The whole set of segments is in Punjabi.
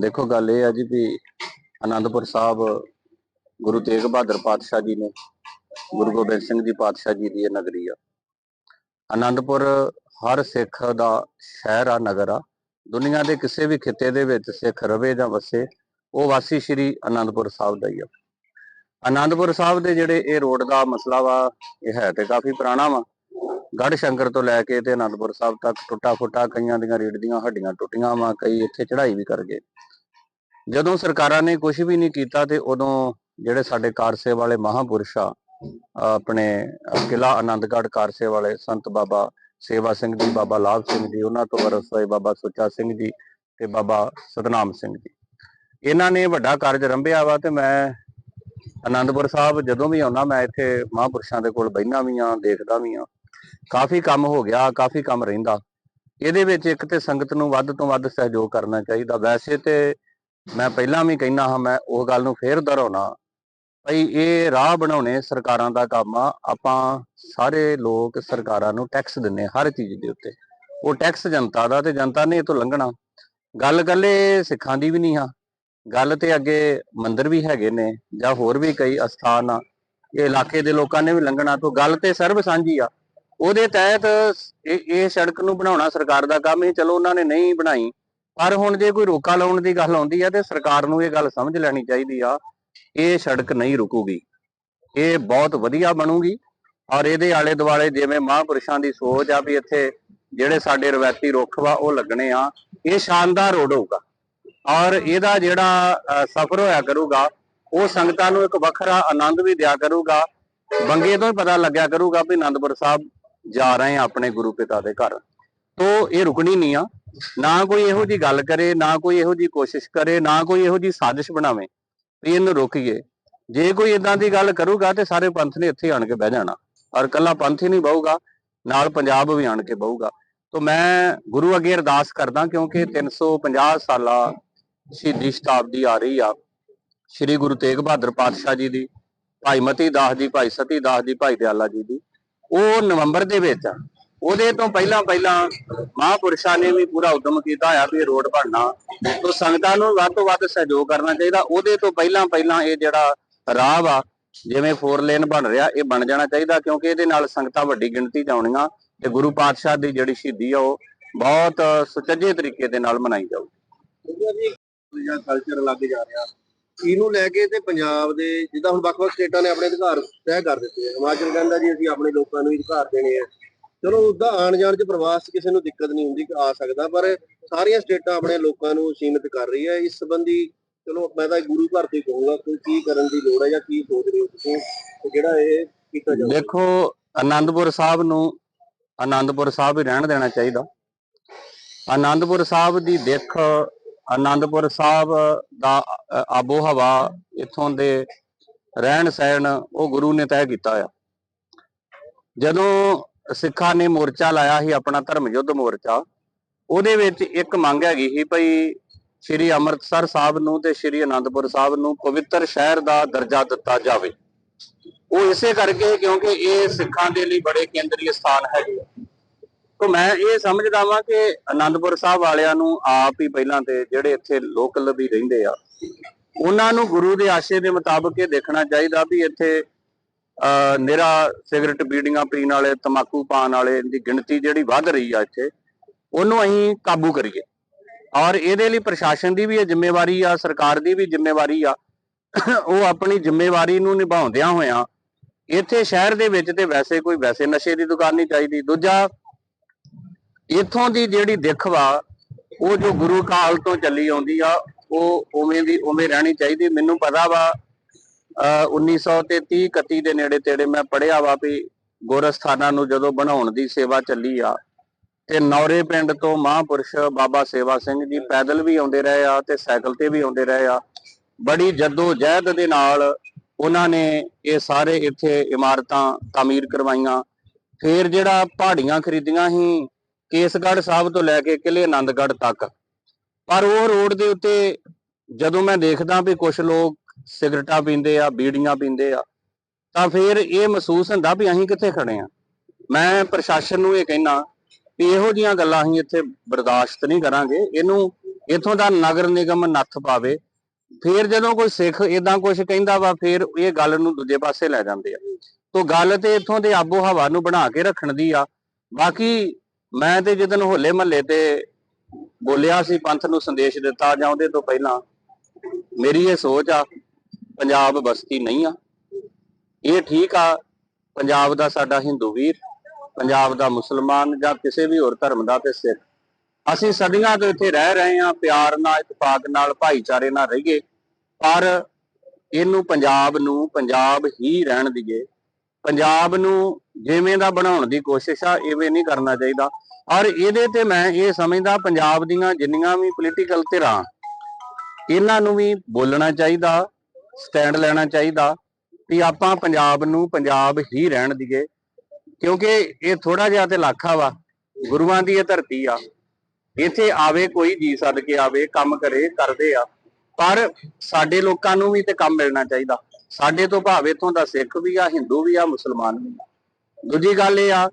ਦੇਖੋ ਗੱਲ ਇਹ ਆ ਜੀ ਵੀ ਆਨੰਦਪੁਰ ਸਾਹਿਬ ਗੁਰੂ ਤੇਗ ਬਹਾਦਰ ਪਾਤਸ਼ਾਹ ਜੀ ਨੇ, ਗੁਰੂ ਗੋਬਿੰਦ ਸਿੰਘ ਜੀ ਪਾਤਸ਼ਾਹ ਜੀ ਦੀ ਇਹ ਨਗਰੀ ਆ। ਆਨੰਦਪੁਰ ਹਰ ਸਿੱਖ ਦਾ ਸ਼ਹਿਰ ਆ, ਨਗਰ ਆ। ਦੁਨੀਆ ਦੇ ਕਿਸੇ ਵੀ ਖਿੱਤੇ ਦੇ ਵਿੱਚ ਸਿੱਖ ਰਵੇ ਜਾਂ ਵਸੇ, ਉਹ ਵਾਸੀ ਸ਼੍ਰੀ ਆਨੰਦਪੁਰ ਸਾਹਿਬ ਦਾ ਹੀ ਆ। ਆਨੰਦਪੁਰ ਸਾਹਿਬ ਦੇ ਜਿਹੜੇ ਇਹ ਰੋਡ ਦਾ ਮਸਲਾ ਵਾ, ਇਹ ਹੈ ਤੇ ਕਾਫੀ ਪੁਰਾਣਾ ਵਾ। ਗੜ ਸ਼ੰਕਰ ਤੋਂ ਲੈ ਕੇ ਤੇ ਅਨੰਦਪੁਰ ਸਾਹਿਬ ਤੱਕ ਟੁੱਟਾ ਫੁੱਟਾ ਕਈਆਂ ਦੀਆਂ ਰੀੜ ਦੀਆਂ ਹੱਡੀਆਂ ਟੁੱਟੀਆਂ ਵਾ, ਕਈ ਇੱਥੇ ਚੜ੍ਹਾਈ ਵੀ ਕਰ ਗਏ। ਜਦੋਂ ਸਰਕਾਰਾਂ ਨੇ ਕੁਝ ਵੀ ਨਹੀਂ ਕੀਤਾ ਤੇ ਉਦੋਂ ਜਿਹੜੇ ਸਾਡੇ ਕਾਰਸੇ ਵਾਲੇ ਮਹਾਪੁਰਸ਼ ਆ, ਆਪਣੇ ਅਹ ਕਿਲ੍ਹਾ ਆਨੰਦਗੜ੍ਹ ਕਾਰਸੇ ਵਾਲੇ ਸੰਤ ਬਾਬਾ ਸੇਵਾ ਸਿੰਘ ਜੀ, ਬਾਬਾ ਲਾਭ ਸਿੰਘ ਜੀ, ਉਹਨਾਂ ਤੋਂ ਵਰਸ ਹੋਏ ਬਾਬਾ ਸੁੱਚਾ ਸਿੰਘ ਜੀ ਤੇ ਬਾਬਾ ਸਤਨਾਮ ਸਿੰਘ ਜੀ। ਇਹਨਾਂ ਨੇ ਵੱਡਾ ਕਾਰਜ ਰੰਭਿਆ ਵਾ ਤੇ ਮੈਂ ਆਨੰਦਪੁਰ ਸਾਹਿਬ ਜਦੋਂ ਵੀ ਆਉਣਾ ਮੈਂ ਇੱਥੇ ਮਹਾਪੁਰਸ਼ਾਂ ਦੇ ਕੋਲ ਬਹਿਣਾ ਵੀ ਆ ਦੇਖਦਾ ਵੀ ਆ ਕਾਫੀ ਕੰਮ ਹੋ ਗਿਆ, ਕਾਫੀ ਕੰਮ ਰਹਿੰਦਾ। ਇਹਦੇ ਵਿੱਚ ਇੱਕ ਤੇ ਸੰਗਤ ਨੂੰ ਵੱਧ ਤੋਂ ਵੱਧ ਸਹਿਯੋਗ ਕਰਨਾ ਚਾਹੀਦਾ। ਵੈਸੇ ਤੇ ਮੈਂ ਪਹਿਲਾਂ ਵੀ ਕਹਿਣਾ ਹਾਂ, ਮੈਂ ਉਹ ਗੱਲ ਨੂੰ ਫੇਰ ਦੁਹਰਾਉਣਾ। ਭਈ ਇਹ ਰਾਹ ਬਣਾਉਣੇ ਸਰਕਾਰਾਂ ਦਾ ਕੰਮ ਆ। ਆਪਾਂ ਸਾਰੇ ਲੋਕ ਸਰਕਾਰਾਂ ਨੂੰ ਟੈਕਸ ਦਿੰਨੇ ਹਰ ਚੀਜ਼ ਦੇ ਉੱਤੇ। ਉਹ ਟੈਕਸ ਜਨਤਾ ਦਾ ਤੇ ਜਨਤਾ ਨੇ ਇਹ ਤੋਂ ਲੰਘਣਾ। ਗੱਲ ਗੱਲੇ ਸਿੱਖਾਂ ਦੀ ਵੀ ਨਹੀਂ ਆ ਗੱਲ ਤੇ ਅੱਗੇ ਮੰਦਿਰ ਵੀ ਹੈਗੇ ਨੇ, ਜਾਂ ਹੋਰ ਵੀ ਕਈ ਅਸਥਾਨ ਆ। ਇਹ ਇਲਾਕੇ ਦੇ ਲੋਕਾਂ ਨੇ ਵੀ ਲੰਘਣਾ। ਤੋਂ ਗੱਲ ਤੇ ਸਰਬ ਸਾਂਝੀ ਆ। ਉਹਦੇ ਤਹਿਤ ਇਹ ਇਹ ਸੜਕ ਨੂੰ ਬਣਾਉਣਾ ਸਰਕਾਰ ਦਾ ਕੰਮ ਹੀ ਚਲੋ ਉਹਨਾਂ ਨੇ ਨਹੀਂ ਬਣਾਈ। ਪਰ ਹੁਣ ਜੇ ਕੋਈ ਰੋਕਾ ਲਾਉਣ ਦੀ ਗੱਲ ਆਉਂਦੀ ਆ ਤੇ ਸਰਕਾਰ ਨੂੰ ਇਹ ਗੱਲ ਸਮਝ ਲੈਣੀ ਚਾਹੀਦੀ ਆ, ਇਹ ਸੜਕ ਨਹੀਂ ਰੁਕੂਗੀ। ਇਹ ਬਹੁਤ ਵਧੀਆ ਬਣੂਗੀ ਔਰ ਇਹਦੇ ਆਲੇ ਦੁਆਲੇ ਜਿਵੇਂ ਮਹਾਂਪੁਰਸ਼ਾਂ ਦੀ ਸੋਚ ਆ ਵੀ ਇੱਥੇ ਜਿਹੜੇ ਸਾਡੇ ਰਵਾਇਤੀ ਰੁੱਖ ਵਾ, ਉਹ ਲੱਗਣੇ ਆ, ਇਹ ਸ਼ਾਨਦਾਰ ਰੋਡ ਹੋਊਗਾ। ਔਰ ਇਹਦਾ ਜਿਹੜਾ ਸਫ਼ਰ ਹੋਇਆ ਕਰੂਗਾ, ਉਹ ਸੰਗਤਾਂ ਨੂੰ ਇੱਕ ਵੱਖਰਾ ਆਨੰਦ ਵੀ ਦਿਆ ਕਰੂਗਾ। ਬੰਗੇ ਤੋਂ ਹੀ ਪਤਾ ਲੱਗਿਆ ਕਰੂਗਾ ਵੀ ਆਨੰਦਪੁਰ ਸਾਹਿਬ ਜਾ ਰਹੇ ਆ ਆਪਣੇ ਗੁਰੂ ਪਿਤਾ ਦੇ ਘਰ। ਤੋ ਇਹ ਰੁਕਣੀ ਨਹੀਂ ਆ। ਨਾ ਕੋਈ ਇਹੋ ਜੀ ਗੱਲ ਕਰੇ, ਨਾ ਕੋਈ ਇਹੋ ਜੀ ਕੋਸ਼ਿਸ਼ ਕਰੇ, ਨਾ ਕੋਈ ਇਹੋ ਜੀ ਸਾਜ਼ਿਸ਼ ਬਣਾਵੇ ਵੀ ਇਹਨੂੰ ਰੋਕੀਏ। ਜੇ ਕੋਈ ਇਦਾਂ ਦੀ ਗੱਲ ਕਰੂਗਾ ਤੇ ਸਾਰੇ ਪੰਥ ਨੇ ਇੱਥੇ ਆਣ ਕੇ ਬਹਿ ਜਾਣਾ। ਔਰ ਕੱਲਾ ਪੰਥ ਹੀ ਨਹੀਂ ਬਹੂਗਾ, ਨਾਲ ਪੰਜਾਬ ਵੀ ਆਣ ਕੇ ਬਹੂਗਾ। ਤੋ ਮੈਂ ਗੁਰੂ ਅੱਗੇ ਅਰਦਾਸ ਕਰਦਾ ਕਿਉਂਕਿ 350 ਸਾਲਾ ਸ਼ਹੀਦੀ ਸ਼ਤਾਬਦੀ ਆ ਰਹੀ ਆ। ਸ੍ਰੀ ਗੁਰੂ ਤੇਗ ਬਹਾਦਰ ਪਾਤਸ਼ਾਹ ਜੀ ਦੀ, ਭਾਈ ਮਤੀ ਦਾਸ ਜੀ, ਭਾਈ ਸਤੀ ਦਾਸ ਜੀ, ਭਾਈ ਦਿਆਲਾ ਜੀ ਦੀ। ਉਹ ਨਵੰਬਰ ਦੇ ਵਿੱਚ ਆ ਉਹਦੇ ਤੋਂ ਪਹਿਲਾਂ ਪਹਿਲਾਂ ਮਹਾਪੁਰਸ਼ਾਂ ਨੇ ਵੀ ਪੂਰਾ ਉਦਮ ਕੀਤਾ ਹੋਇਆ ਵੀ ਰੋਡ ਬਣਨਾ। ਤੋਂ ਸੰਗਤਾਂ ਨੂੰ ਵੱਧ ਤੋਂ ਵੱਧ ਸਹਿਯੋਗ ਕਰਨਾ ਚਾਹੀਦਾ। ਉਹਦੇ ਤੋਂ ਪਹਿਲਾਂ ਪਹਿਲਾਂ ਇਹ ਜਿਹੜਾ ਰਾਹ ਵਾ, ਜਿਵੇਂ 4 ਲੇਨ ਬਣ ਰਿਹਾ, ਇਹ ਬਣ ਜਾਣਾ ਚਾਹੀਦਾ ਕਿਉਂਕਿ ਇਹਦੇ ਨਾਲ ਸੰਗਤਾਂ ਵੱਡੀ ਗਿਣਤੀ ਚ ਆਉਣੀਆਂ ਤੇ ਗੁਰੂ ਪਾਤਸ਼ਾਹ ਦੀ ਜਿਹੜੀ ਸ਼ਹੀਦੀ ਆ, ਉਹ ਬਹੁਤ ਸੁਚੱਜੇ ਤਰੀਕੇ ਦੇ ਨਾਲ ਮਨਾਈ ਜਾਊਗੀ। ਕਲਚਰ ਲੱਗ ਜਾ ਰਿਹਾ। ਇਹਨੂੰ ਲੈ ਕੇ ਤੇ ਪੰਜਾਬ ਦੇ, ਜਿੱਦਾਂ ਹੁਣ ਵੱਖ-ਵੱਖ ਸਟੇਟਾਂ ਨੇ ਆਪਣੇ ਅਧਿਕਾਰ ਤੈਅ ਕਰ ਦਿੱਤੇ ਆ। ਹਿਮਾਚਲ ਕਹਿੰਦਾ ਜੀ, ਅਸੀਂ ਆਪਣੇ ਲੋਕਾਂ ਨੂੰ ਅਧਿਕਾਰ ਦੇਣੇ ਆ। ਚਲੋ, ਉਦਾਂ ਆਣ ਜਾਣ ਚ ਪ੍ਰਵਾਸ ਕਿਸੇ ਨੂੰ ਦਿੱਕਤ ਨਹੀਂ ਹੁੰਦੀ ਕਿ ਆ ਸਕਦਾ, ਪਰ ਸਾਰੀਆਂ ਸਟੇਟਾਂ ਆਪਣੇ ਲੋਕਾਂ ਨੂੰ ਸੀਮਿਤ ਕਰ ਰਹੀ ਹੈ ਇਸ ਸੰਬੰਧੀ, ਚਲੋ, ਮੈਂ ਤਾਂ ਗੁਰੂ ਘਰ ਤੋਂ ਹੀ ਕਹੂੰਗਾ ਕੋਈ ਕੀ ਕਰਨ ਦੀ ਲੋੜ ਹੈ ਜਾਂ ਕੀ ਸੋਚ ਰਹੇ ਹੋ ਤੁਸੀਂ ਜਿਹੜਾ ਇਹ ਕੀਤਾ ਜਾਵੇ ਦੇਖੋ, ਆਨੰਦਪੁਰ ਸਾਹਿਬ ਨੂੰ ਆਨੰਦਪੁਰ ਸਾਹਿਬ ਹੀ ਰਹਿਣ ਦੇਣਾ ਚਾਹੀਦਾ। ਆਨੰਦਪੁਰ ਸਾਹਿਬ ਦੀ ਦਿੱਖ ਆਨੰਦਪੁਰ ਸਾਹਿਬ ਦਾ ਆਬੋ ਹਵਾ ਇਥੋਂ ਦੇ ਰਹਿਣ ਸਹਿਣ ਉਹ ਗੁਰੂ ਨੇ ਤੈਅ ਕੀਤਾ ਆ। ਜਦੋਂ ਸਿੱਖਾਂ ਨੇ ਮੋਰਚਾ ਲਾਇਆ ਸੀ ਆਪਣਾ ਧਰਮ ਯੁੱਧ ਮੋਰਚਾ, ਉਹਦੇ ਵਿੱਚ ਇੱਕ ਮੰਗ ਹੈਗੀ ਸੀ ਭਈ ਸ੍ਰੀ ਅੰਮ੍ਰਿਤਸਰ ਸਾਹਿਬ ਨੂੰ ਤੇ ਸ੍ਰੀ ਅਨੰਦਪੁਰ ਸਾਹਿਬ ਨੂੰ ਪਵਿੱਤਰ ਸ਼ਹਿਰ ਦਾ ਦਰਜਾ ਦਿੱਤਾ ਜਾਵੇ। ਉਹ ਇਸੇ ਕਰਕੇ ਕਿਉਂਕਿ ਇਹ ਸਿੱਖਾਂ ਦੇ ਲਈ ਬੜੇ ਕੇਂਦਰੀ ਸਥਾਨ ਹੈਗੇ ਆ। ਤਾਂ ਮੈਂ ਇਹ ਸਮਝਦਾ ਵਾਂ ਕਿ ਆਨੰਦਪੁਰ ਸਾਹਿਬ ਵਾਲਿਆਂ ਨੂੰ ਆਪ ਹੀ ਪਹਿਲਾਂ ਤੇ ਜਿਹੜੇ ਇੱਥੇ ਲੋਕਲ ਵੀ ਰਹਿੰਦੇ ਆ, ਉਹਨਾਂ ਨੂੰ ਗੁਰੂ ਦੇ ਆਸ਼ੇ ਦੇ ਮੁਤਾਬਕ ਇਹ ਦੇਖਣਾ ਚਾਹੀਦਾ ਵੀ ਇੱਥੇ, ਅਹ ਸਿਗਰਟ ਬੀੜੀਆਂ ਪੀਣ ਵਾਲੇ, ਤਮਾਕੂ ਪਾਣ ਵਾਲੇ ਦੀ ਗਿਣਤੀ ਜਿਹੜੀ ਵੱਧ ਰਹੀ ਆ ਇੱਥੇ, ਉਹਨੂੰ ਅਸੀਂ ਕਾਬੂ ਕਰੀਏ। ਔਰ ਇਹਦੇ ਲਈ ਪ੍ਰਸ਼ਾਸਨ ਦੀ ਵੀ ਇਹ ਜ਼ਿੰਮੇਵਾਰੀ ਆ, ਸਰਕਾਰ ਦੀ ਵੀ ਜ਼ਿੰਮੇਵਾਰੀ ਆ, ਉਹ ਆਪਣੀ ਜ਼ਿੰਮੇਵਾਰੀ ਨੂੰ ਨਿਭਾਉਂਦਿਆਂ ਹੋਇਆਂ ਇੱਥੇ ਸ਼ਹਿਰ ਦੇ ਵਿੱਚ ਤੇ ਵੈਸੇ ਕੋਈ ਵੈਸੇ ਨਸ਼ੇ ਦੀ ਦੁਕਾਨ ਨਹੀਂ ਚਾਹੀਦੀ। ਦੂਜਾ ਇੱਥੋਂ ਦੀ ਜਿਹੜੀ ਦਿੱਖ ਵਾ, ਉਹ ਜੋ ਗੁਰੂ ਕਾਲ ਤੋਂ ਚੱਲੀ ਆਉਂਦੀ ਆ, ਉਹ ਉਵੇਂ ਦੀ ਉਵੇਂ ਰਹਿਣੀ ਚਾਹੀਦੀ। ਮੈਨੂੰ ਪਤਾ ਵਾ, ਅਹ 1900 ਤੇ 30 31 ਦੇ ਨੇੜੇ ਤੇੜੇ ਮੈਂ ਪੜਿਆ ਵਾ ਵੀ ਗੋਰਸਥਾਨਾਂ ਨੂੰ ਜਦੋਂ ਬਣਾਉਣ ਦੀ ਸੇਵਾ ਚੱਲੀ ਆ, ਤੇ ਨੌਰੇ ਪਿੰਡ ਤੋਂ ਮਹਾਂਪੁਰਸ਼ ਬਾਬਾ ਸੇਵਾ ਸਿੰਘ ਜੀ ਪੈਦਲ ਵੀ ਆਉਂਦੇ ਰਹੇ ਆ ਤੇ ਸਾਈਕਲ ਤੇ ਵੀ ਆਉਂਦੇ ਰਹੇ ਆ। ਬੜੀ ਜੱਦੋ ਜਹਿਦ ਦੇ ਨਾਲ ਉਹਨਾਂ ਨੇ ਇਹ ਸਾਰੇ ਇੱਥੇ ਇਮਾਰਤਾਂ ਤਾਮੀਰ ਕਰਵਾਈਆਂ। ਫੇਰ ਜਿਹੜਾ ਪਹਾੜੀਆਂ ਖਰੀਦੀਆਂ ਸੀ ਕੇਸਗੜ੍ਹ ਸਾਹਿਬ ਤੋਂ ਲੈ ਕੇ ਕਿਲੇ ਆਨੰਦਗੜ੍ਹ ਤੱਕ। ਪਰ ਉਹ ਰੋਡ ਦੇ ਉੱਤੇ ਜਦੋਂ ਮੈਂ ਦੇਖਦਾ ਵੀ ਕੁਝ ਲੋਕ ਸਿਗਰਟਾਂ ਪੀਂਦੇ ਆ, ਬੀੜੀਆਂ ਪੀਂਦੇ ਆ, ਤਾਂ ਫਿਰ ਇਹ ਮਹਿਸੂਸ ਹੁੰਦਾ ਵੀ ਅਸੀਂ ਕਿੱਥੇ ਖੜੇ ਆ। ਮੈਂ ਪ੍ਰਸ਼ਾਸਨ ਨੂੰ ਇਹ ਕਹਿਣਾ ਵੀ ਇਹੋ ਜੀਆਂ ਗੱਲਾਂ ਅਸੀਂ ਇੱਥੇ ਬਰਦਾਸ਼ਤ ਨਹੀਂ ਕਰਾਂਗੇ। ਇਹਨੂੰ ਇੱਥੋਂ ਦਾ ਨਗਰ ਨਿਗਮ ਨੱਥ ਪਾਵੇ। ਫਿਰ ਜਦੋਂ ਕੋਈ ਸਿੱਖ ਇਦਾਂ ਕੁਝ ਕਹਿੰਦਾ ਵਾ, ਫਿਰ ਇਹ ਗੱਲ ਨੂੰ ਦੂਜੇ ਪਾਸੇ ਲੈ ਜਾਂਦੇ ਆ। ਤੋ ਗੱਲ ਤੇ ਇੱਥੋਂ ਦੇ ਆਬੋ ਹਵਾ ਨੂੰ ਬਣਾ ਕੇ ਰੱਖਣ ਦੀ ਆ। ਬਾਕੀ ਮੈਂ ਤੇ ਜਦੋਂ ਹੋਲੇ ਮਹੱਲੇ ਤੇ ਬੋਲਿਆ ਸੀ, ਪੰਥ ਨੂੰ ਸੰਦੇਸ਼ ਦਿੱਤਾ ਜਾਂ ਉਹਦੇ ਤੋਂ ਪਹਿਲਾਂ, ਮੇਰੀ ਇਹ ਸੋਚ ਆ, ਪੰਜਾਬ ਬਸਤੀ ਨਹੀਂ ਆ। ਇਹ ਠੀਕ ਆ, ਪੰਜਾਬ ਦਾ ਸਾਡਾ ਹਿੰਦੂ ਵੀਰ, ਪੰਜਾਬ ਦਾ ਮੁਸਲਮਾਨ ਜਾਂ ਕਿਸੇ ਵੀ ਹੋਰ ਧਰਮ ਦਾ ਤੇ ਸਿੱਖ। ਅਸੀਂ ਸਦੀਆਂ ਤੋਂ ਇੱਥੇ ਰਹਿ ਰਹੇ ਹਾਂ, ਪਿਆਰ ਨਾਲ ਇਤਫਾਕ ਨਾਲ, ਭਾਈਚਾਰੇ ਨਾਲ ਰਹੀਏ, ਪਰ ਇਹਨੂੰ ਪੰਜਾਬ ਨੂੰ ਪੰਜਾਬ ਹੀ ਰਹਿਣ ਦੀਏ। ਪੰਜਾਬ ਨੂੰ ਜਿਵੇਂ ਦਾ ਬਣਾਉਣ ਦੀ ਕੋਸ਼ਿਸ਼ ਆ ਐਵੇਂ ਨਹੀਂ ਕਰਨਾ ਚਾਹੀਦਾ। ਔਰ ਇਹਦੇ ਤੇ ਮੈਂ ਇਹ ਸਮਝਦਾ ਪੰਜਾਬ ਦੀਆਂ ਜਿੰਨੀਆਂ ਵੀ ਪੋਲੀਟੀਕਲ ਧਿਰਾਂ, ਇਹਨਾਂ ਨੂੰ ਵੀ ਬੋਲਣਾ ਚਾਹੀਦਾ ਸਟੈਂਡ ਲੈਣਾ ਚਾਹੀਦਾ ਵੀ ਆਪਾਂ ਪੰਜਾਬ ਨੂੰ ਪੰਜਾਬ ਹੀ ਰਹਿਣ ਦੀਏ, ਕਿਉਂਕਿ ਇਹ ਥੋੜਾ ਜਿਹਾ ਤੇ ਲਾਖਾ ਵਾ, ਗੁਰੂਆਂ ਦੀ ਇਹ ਧਰਤੀ ਆ, ਇੱਥੇ ਆਵੇ ਕੋਈ ਜੀ ਸੱਦ ਕੇ ਆਵੇ, ਕੰਮ ਕਰੇ, ਕਰਦੇ ਆ, ਪਰ ਸਾਡੇ ਲੋਕਾਂ ਨੂੰ ਵੀ ਤੇ ਕੰਮ ਮਿਲਣਾ ਚਾਹੀਦਾ, ਸਾਡੇ ਤੋਂ ਭਾਵੇਂ ਇਥੋਂ ਦਾ ਸਿੱਖ ਵੀ ਆ, ਹਿੰਦੂ ਵੀ ਆ, ਮੁਸਲਮਾਨ ਵੀ ਆ। ਦੂਜੀ ਗੱਲ ਇਹ ਆ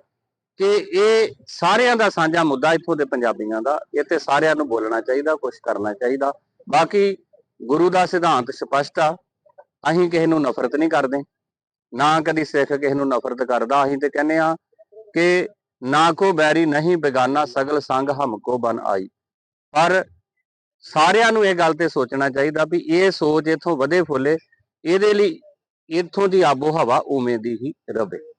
ਕਿ ਇਹ ਸਾਰਿਆਂ ਦਾ ਸਾਂਝਾ ਮੁੱਦਾ ਇੱਥੋਂ ਦੇ ਪੰਜਾਬੀਆਂ ਦਾ, ਇਹ ਤੇ ਸਾਰਿਆਂ ਨੂੰ ਬੋਲਣਾ ਚਾਹੀਦਾ ਕੁਝ ਕਰਨਾ ਚਾਹੀਦਾ। ਬਾਕੀ ਗੁਰੂ ਦਾ ਸਿਧਾਂਤ ਸਪਸ਼ਟ ਆ, ਅਸੀਂ ਕਿਸੇ ਨੂੰ ਨਫ਼ਰਤ ਨਹੀਂ ਕਰਦੇ। ਨਾ ਕਦੀ ਸਿੱਖ ਕਿਸੇ ਨੂੰ ਨਫ਼ਰਤ ਕਰਦਾ। ਅਸੀਂ ਤੇ ਕਹਿੰਦੇ ਆ ਕਿ ਨਾ ਕੋ ਬੈਰੀ ਨਹੀਂ ਬੇਗਾਨਾ, ਸਗਲ ਸੰਗ ਹਮ ਕੋ ਬਨ ਆਈ। ਪਰ ਸਾਰਿਆਂ ਨੂੰ ਇਹ ਗੱਲ ਤੇ ਸੋਚਣਾ ਚਾਹੀਦਾ ਵੀ ਇਹ ਸੋਚ ਇਥੋਂ ਵਧੇ ਫੁੱਲੇ, ਇਹਦੇ ਲਈ ਇਥੋਂ ਦੀ ਆਬੋ ਹਵਾ ਉਵੇਂ ਦੀ ਹੀ ਰਵੇ।